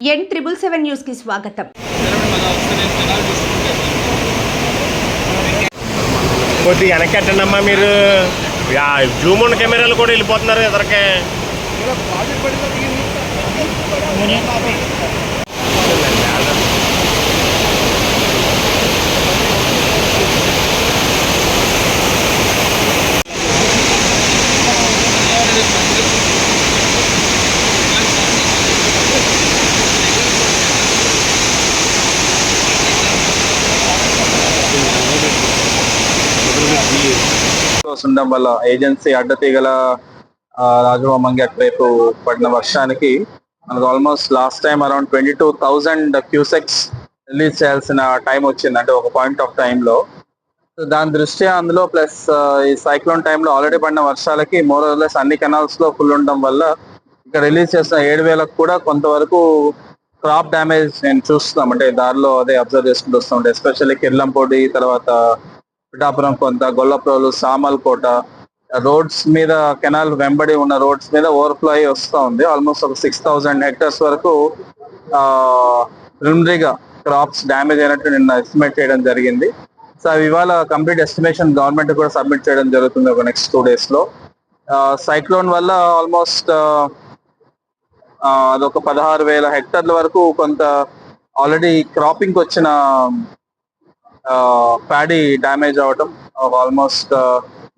ఎన్ triple seven న్యూస్కి స్వాగతం. కొద్దిగా వెనకెట్టండి అమ్మా మీరు జూమ్ ఉన్న కెమెరాలు కూడా వెళ్ళిపోతున్నారు ఎదరకే క్లోజ్ ఉండడం వల్ల ఏజెన్సీ అడ్డతీగల ఆ, రాజభవన్ వైపు పడిన వర్షానికి మనకు almost last time around twenty two thousand cusecs release చేయాల్సిన టైం వచ్చింది. అంటే ఒక పాయింట్ ఆఫ్ టైంలో సో దాని దృష్ట్యా అందులో ప్లస్ ఈ సైక్లోన్ టైంలో ఆల్రెడీ పడిన వర్షాలకి మోర్ లెస్ అన్ని కెనాల్స్లో ఫుల్ ఉండడం వల్ల ఇక్కడ రిలీజ్ చేసిన ఏడు వేలకు కూడా కొంతవరకు క్రాప్ డ్యామేజ్ నేను చూస్తున్నాం. అంటే దారిలో అదే అబ్జర్వ్ చేసుకుంటూ వస్తాం ఎస్పెషల్లీ కిర్లంపొడి తర్వాత పిఠాపురం కొంత గొల్లప్రోలు సామల్కోట రోడ్స్ మీద కెనాల్ వెంబడి ఉన్న రోడ్స్ మీద ఓవర్ఫ్లో అయ్యి వస్తూ ఉంది. ఆల్మోస్ట్ ఒక సిక్స్ థౌసండ్ హెక్టర్స్ వరకు ప్రిలిమినరీగా క్రాప్స్ డ్యామేజ్ అయినట్టు నిన్న ఎస్టిమేట్ చేయడం జరిగింది. సో అవి ఇవాళ కంప్లీట్ ఎస్టిమేషన్ గవర్నమెంట్ కూడా సబ్మిట్ చేయడం జరుగుతుంది ఒక నెక్స్ట్ టూ డేస్లో సైక్లోన్ వల్ల ఆల్మోస్ట్ అదొక పదహారు వేల హెక్టర్ల వరకు కొంత ఆల్రెడీ క్రాపింగ్ వచ్చిన ప్యాడీ డ్యామేజ్ అవటం ఆల్మోస్ట్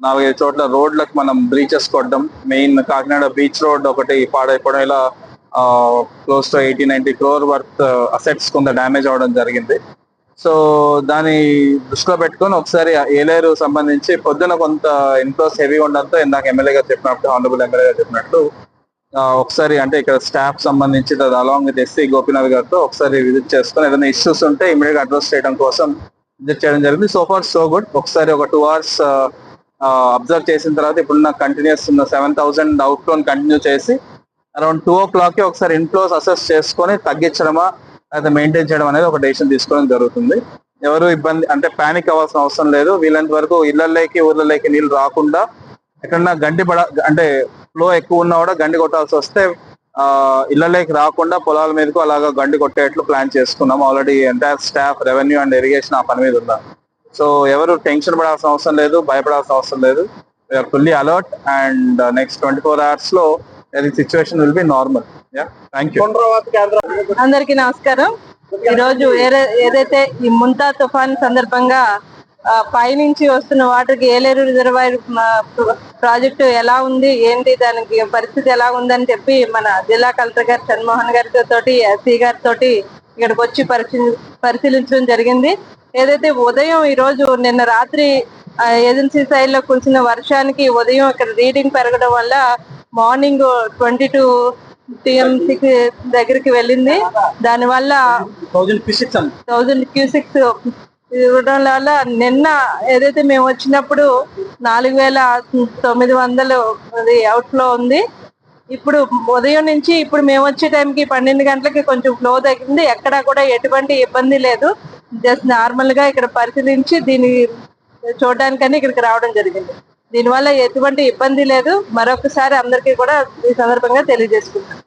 నాలుగైదు చోట్ల రోడ్లకు మనం బ్రీచెస్ కొట్టడం మెయిన్ కాకినాడ బీచ్ రోడ్ ఒకటి పాడైపోవడం ఇలా close to eighty ninety crore worth assets కొంత డ్యామేజ్ అవడం జరిగింది. సో దాని దృష్టిలో పెట్టుకొని ఒకసారి ఏలేరు సంబంధించి పొద్దున కొంత ఇన్ఫ్లోస్ హెవీ ఉండడంతో ఇందాక ఎమ్మెల్యేగా గారు చెప్పినట్టు ఆనరబుల్ ఎమ్మెల్యేగా చెప్పినట్టు ఒకసారి అంటే ఇక్కడ స్టాఫ్ సంబంధించి అలాంగ్ విత్ ఎస్సీ గోపీనాథ్ గారితో ఒకసారి విజిట్ చేసుకొని ఏదైనా ఇష్యూస్ ఉంటే ఇమీడియట్ అడ్రస్ చేయడం కోసం విజిట్ చేయడం జరిగింది. సో ఫార్ సో గుడ్ ఒకసారి ఒక టూ అవర్స్ అబ్జర్వ్ చేసిన తర్వాత ఇప్పుడున్న కంటిన్యూస్ ఉన్న సెవెన్ థౌసండ్ అవుట్ ఫ్లోన్ కంటిన్యూ చేసి అరౌండ్ టూ ఓ క్లాక్కి ఒకసారి ఇన్ఫ్లోస్ అసెస్ చేసుకొని తగ్గించడమా లేదా మెయింటైన్ చేయడం అనేది ఒక డెసిషన్ తీసుకోవడం జరుగుతుంది. ఎవరు ఇబ్బంది అంటే పానిక్ అవ్వాల్సిన అవసరం లేదు. వీళ్ళంత వరకు ఇళ్ళలోకి ఊర్లలోకి నీళ్ళు రాకుండా ఎక్కడన్నా గండి పడ అంటే ఫ్లో ఎక్కువ ఉన్నా కూడా గండి కొట్టాల్సి వస్తే ఇళ్ళలోకి రాకుండా పొలాల మీదకు అలాగా గండి కొట్టేట్లు ప్లాన్ చేసుకున్నాం. Already entire staff revenue and irrigation ఆ పని మీద ఉన్నారు సో ఎవరు టెన్షన్ పడాల్సిన అవసరం లేదు భయపడాల్సిన అవసరం లేదు. Fully alert and next twenty four అవర్స్లో సిచ్యువేషన్ విల్ బి నార్మల్ అందరికీ నమస్కారం. ఈ రోజు ఏదైతే ఈ ముంతా తుఫాన్ సందర్భంగా పైనుంచి వస్తున్న వాటర్కి ఏలేరు రిజర్వాయర్ ప్రాజెక్టు ఎలా ఉంది ఏంటి దానికి పరిస్థితి ఎలా ఉందని చెప్పి మన జిల్లా కలెక్టర్ గారు చన్మోహన్ గారితో తోటి ఎస్సీ గారితో ఇక్కడికి వచ్చి పరిశీ పరిశీలించడం జరిగింది. ఏదైతే ఉదయం ఈ రోజు నిన్న రాత్రి ఏజెన్సీ సైడ్లో కురిసిన వర్షానికి ఉదయం ఇక్కడ రీడింగ్ పెరగడం వల్ల మార్నింగ్ ట్వంటీ టూ టీఎంసీ దగ్గరికి వెళ్ళింది. దానివల్ల థౌజండ్ క్యూసిక్స్ ఇవ్వడం వల్ల నిన్న ఏదైతే మేము వచ్చినప్పుడు నాలుగు వేల తొమ్మిది వందలు అది అవుట్ఫ్లో ఉంది. ఇప్పుడు ఉదయం నుంచి ఇప్పుడు మేము వచ్చే టైంకి పన్నెండు గంటలకి కొంచెం ఫ్లో తగ్గింది. ఎక్కడా కూడా ఎటువంటి ఇబ్బంది లేదు. జస్ట్ నార్మల్గా ఇక్కడ పరిశీలించి దీన్ని చూడడానికని ఇక్కడికి రావడం జరిగింది. దీనివల్ల ఎటువంటి ఇబ్బంది లేదు. మరొకసారి అందరికీ కూడా ఈ సందర్భంగా తెలియజేసుకుంటాం